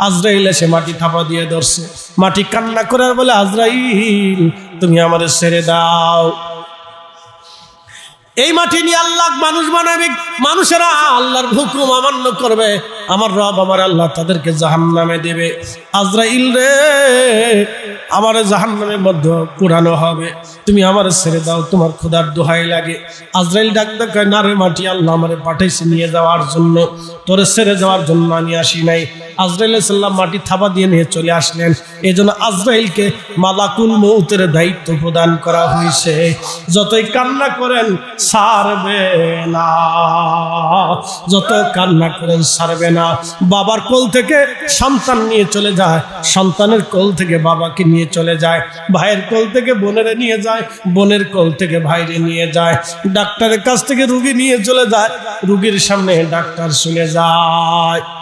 আজরাইল এসে মাটি থাপা দিয়ে ধরছে। মাটি কান্না করে আর বলে, আজরাইল, তুমি আমাদের ছেড়ে দাও। এই মাটি নিয়ে আল্লাহ মানুষ বানাবে, মানুষেরা আল্লাহর হুকুম অমান্য করবে। আমার রব আমার আল্লাহ তাদেরকে জাহান নামে দেবে। আজরাইল রে, আমার জাহান নামের মধ্যে পুরানো হবে। তুমি আমার ছেড়ে দাও, তোমার খোদার দোহাই লাগে। আজরাইল ডাক দেখায়, না রে মাটি, আল্লাহ আমারে পাঠাইছে নিয়ে যাওয়ার জন্য। তোরে ছেড়ে যাওয়ার জন্য আমি আসি নাই। আজরাইল সাল্লাম মাটি থাবা দিয়ে নিয়ে চলে আসলেন। এই জন্য আজরাইলকে মালাকুল মৌতের দায়িত্ব প্রদান করা হয়েছে। যতই কান্না করেন, সারবে না। যত কান্না করেন, সারবে না। বাবার কোল থেকে সন্তান নিয়ে চলে যায়। সন্তানের কোল থেকে বাবাকে নিয়ে চলে যায়। ভাইয়ের কোল থেকে বোনেরা নিয়ে যায়। বোনের কোল থেকে ভাইরে নিয়ে যায়। ডাক্তারের কাছ থেকে রুগী নিয়ে চলে যায়। রুগীর সামনে ডাক্তার শুনে যায়।